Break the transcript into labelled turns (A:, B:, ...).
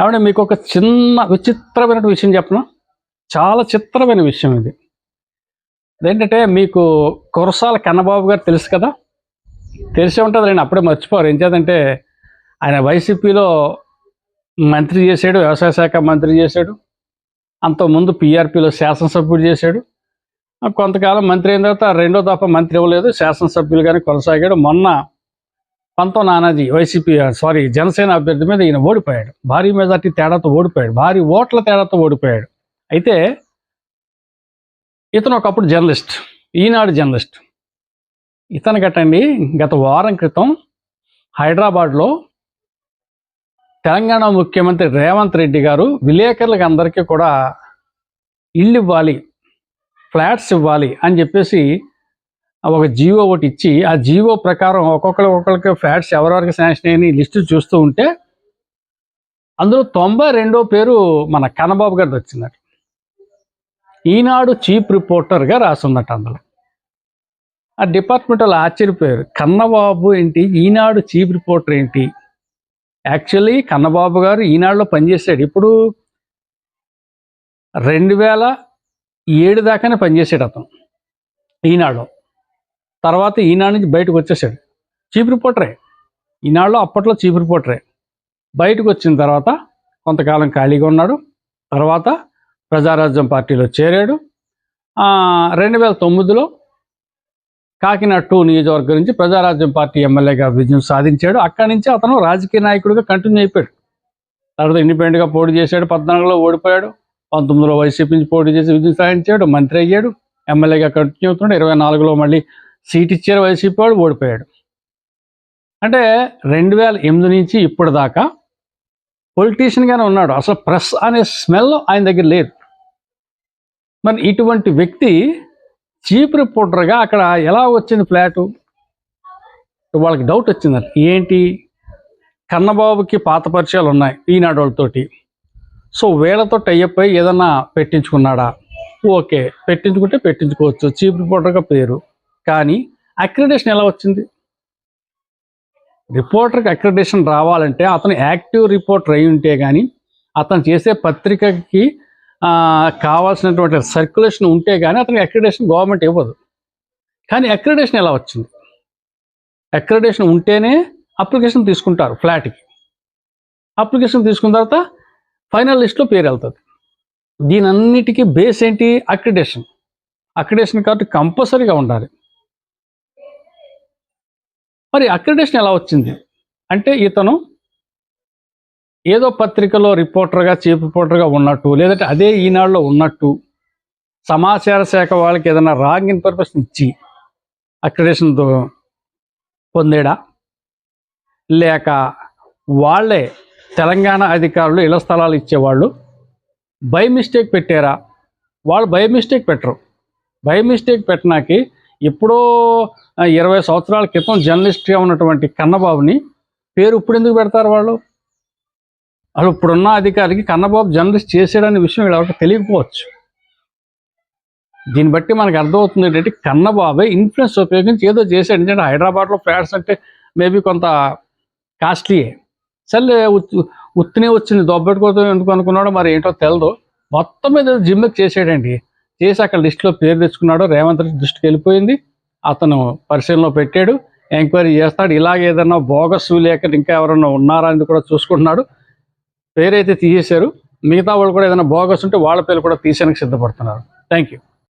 A: ఏమంటే మీకు ఒక చిన్న విచిత్రమైన విషయం చెప్పను? చాలా చిత్రమైన విషయం ఇది. అదేంటంటే మీకు కురసాల కన్నబాబు గారు తెలుసు కదా? తెలిసే ఉంటుంది నేను అప్పుడే మర్చిపోరు. ఏం చేద్దంటే ఆయన వైసీపీలో మంత్రి చేశాడు వ్యవసాయ శాఖ మంత్రి చేశాడు అంతకుముందు పీఆర్పీలో శాసనసభ్యుడు చేశాడు. కొంతకాలం మంత్రి అయిన తర్వాత రెండో దఫా మంత్రి ఇవ్వలేదు శాసనసభ్యులుగానే కొనసాగాడు. మొన్న పంతో నానాజీ వైసీపీ సారీ జనసేన అభ్యర్థి మీద ఈయన ఓడిపోయాడు. భారీ మెజార్టీ తేడాతో ఓడిపోయాడు. భారీ ఓట్ల తేడాతో ఓడిపోయాడు. అయితే ఇతను ఒకప్పుడు జర్నలిస్ట్ ఈనాడు జర్నలిస్ట్. ఇతను గట్టండి గత వారం క్రితం హైదరాబాద్లో తెలంగాణ ముఖ్యమంత్రి రేవంత్ రెడ్డి గారు విలేకరులకు అందరికీ కూడా ఇల్లు ఇవ్వాలి ఫ్లాట్స్ ఇవ్వాలి అని చెప్పేసి ఒక జీవో ఒకటి ఇచ్చి ఆ జీవో ప్రకారం ఒక్కొక్కరు ఒక్కొక్కరికి ఫ్లాట్స్ ఎవరెవరికి శాంక్షన్ అయ్యి లిస్టు చూస్తూ ఉంటే అందులో తొంభై రెండో పేరు మన కన్నబాబు గారిది వచ్చిందట. ఈనాడు చీఫ్ రిపోర్టర్గా రాసున్నట్టు అందులో. ఆ డిపార్ట్మెంట్ వాళ్ళు ఆశ్చర్యపోయారు. కన్నబాబు ఏంటి? ఈనాడు చీఫ్ రిపోర్టర్ ఏంటి? యాక్చువల్లీ కన్నబాబు గారు ఈనాడులో పనిచేశాడు. ఇప్పుడు రెండు వేల ఏడు దాకానే పనిచేసాడు అతను. ఈనాడు తర్వాత ఈనాడు నుంచి బయటకు వచ్చేసాడు చీఫ్ రిపోర్టరే. ఈనాడులో అప్పట్లో చీఫ్ రిపోర్టరే. బయటకు వచ్చిన తర్వాత కొంతకాలం ఖాళీగా ఉన్నాడు. తర్వాత ప్రజారాజ్యం పార్టీలో చేరాడు. రెండు వేల తొమ్మిదిలో కాకినాడ టూ నియోజకవర్గం నుంచి ప్రజారాజ్యం పార్టీ ఎమ్మెల్యేగా విజయం సాధించాడు. అక్కడి నుంచి అతను రాజకీయ నాయకుడిగా కంటిన్యూ అయిపోయాడు. తర్వాత ఇండిపెండెంట్గా పోటీ చేశాడు. పద్నాలుగులో ఓడిపోయాడు. పంతొమ్మిదిలో వైసీపీ నుంచి పోటీ చేసి విజయం సాధించాడు. మంత్రి అయ్యాడు. ఎమ్మెల్యేగా కంటిన్యూ అవుతున్నాడు. ఇరవై నాలుగులో మళ్ళీ సీట్ ఇచ్చారు వైసీపీ వాడు ఓడిపోయాడు. అంటే రెండు వేల ఎనిమిది నుంచి ఇప్పుడు దాకా పొలిటీషియన్గానే ఉన్నాడు. అసలు ప్రెస్ అనే స్మెల్ ఆయన దగ్గర లేదు. మరి ఇటువంటి వ్యక్తి చీఫ్ రిపోర్టర్గా అక్కడ ఎలా వచ్చింది ఫ్లాటు వాళ్ళకి డౌట్ వచ్చిందంట. ఏంటి? కన్నబాబుకి పాత పరిచయాలు ఉన్నాయి ఈనాడు వాళ్ళతోటి. సో వీళ్ళతో టైఅప్ అయ్యి ఏదన్నా పెట్టించుకున్నాడా? ఓకే పెట్టించుకుంటే పెట్టించుకోవచ్చు. చీఫ్ రిపోర్టర్గా పేరు. కానీ అక్రిడేషన్ ఎలా వచ్చింది? రిపోర్టర్కి అక్రిడేషన్ రావాలంటే అతను యాక్టివ్ రిపోర్టర్ అయి ఉంటే కానీ అతను చేసే పత్రికకి కావాల్సినటువంటి సర్క్యులేషన్ ఉంటే కానీ అతనికి అక్రిడేషన్ గవర్నమెంట్ ఇవ్వదు. కానీ అక్రిడేషన్ ఎలా వచ్చింది? అక్రిడేషన్ ఉంటేనే అప్లికేషన్ తీసుకుంటారు ఫ్లాట్కి. అప్లికేషన్ తీసుకున్న తర్వాత ఫైనల్ లిస్ట్లో పేరు వెళ్తుంది. దీని అన్నిటికీ బేస్ ఏంటి? అక్రిడేషన్ అక్రిడేషన్ కాబట్టి కంపల్సరీగా ఉండాలి. మరి అక్రిడేషన్ ఎలా వచ్చింది? అంటే ఇతను ఏదో పత్రికలో రిపోర్టర్గా చీఫ్ రిపోర్టర్గా ఉన్నట్టు లేదంటే అదే ఈనాడులో ఉన్నట్టు సమాచార శాఖ వాళ్ళకి ఏదైనా రాంగ్ ఇన్ఫర్మేషన్ ఇచ్చి అక్రిడేషన్ పొందేడా? లేక వాళ్ళే తెలంగాణ అధికారులు ఇళ్ళ స్థలాలు ఇచ్చేవాళ్ళు బై మిస్టేక్ పెట్టారా? వాళ్ళు బై మిస్టేక్ పెట్టరు. బై మిస్టేక్ పెట్టినాకి ఎప్పుడో ఇరవై సంవత్సరాల క్రితం జర్నలిస్ట్గా ఉన్నటువంటి కన్నబాబుని పేరు ఇప్పుడు ఎందుకు పెడతారు వాళ్ళు? వాళ్ళు ఇప్పుడున్న అధికారికి కన్నబాబు జర్నలిస్ట్ చేసాడనే విషయం వీళ్ళకి తెలియకపోవచ్చు. దీన్ని బట్టి మనకు అర్థమవుతుంది ఏంటంటే కన్నబాబే ఇన్ఫ్లుయెన్స్ ఉపయోగించి ఏదో చేశాడు. ఎందుకంటే హైదరాబాద్లో ఫ్లాట్స్ అంటే మేబీ కొంత కాస్ట్లీయే. సర్లే ఉత్- ఉత్తినే వచ్చింది దొబ్బెట్టుకోవడం ఎందుకు అనుకున్నాడో మరి ఏంటో తెలదు. మొత్తం మీద జిమ్కి చేసాడండి చేసి అక్కడ లిస్టులో పేరు తెచ్చుకున్నాడు రేవంత్ రెడ్డి దృష్టికి వెళ్ళిపోయింది. అతను పరిశీలనలో పెట్టాడు. ఎంక్వైరీ చేస్తాడు. ఇలాగ ఏదన్నా బోగస్ లేక ఇంకా ఎవరన్నా ఉన్నారా అని కూడా చూసుకుంటున్నాడు. పేరైతే తీసేశారు. మిగతా వాళ్ళు కూడా ఏదైనా బోగస్ ఉంటే వాళ్ళ పేర్లు కూడా తీసేయడానికి సిద్ధపడుతున్నారు. Thank you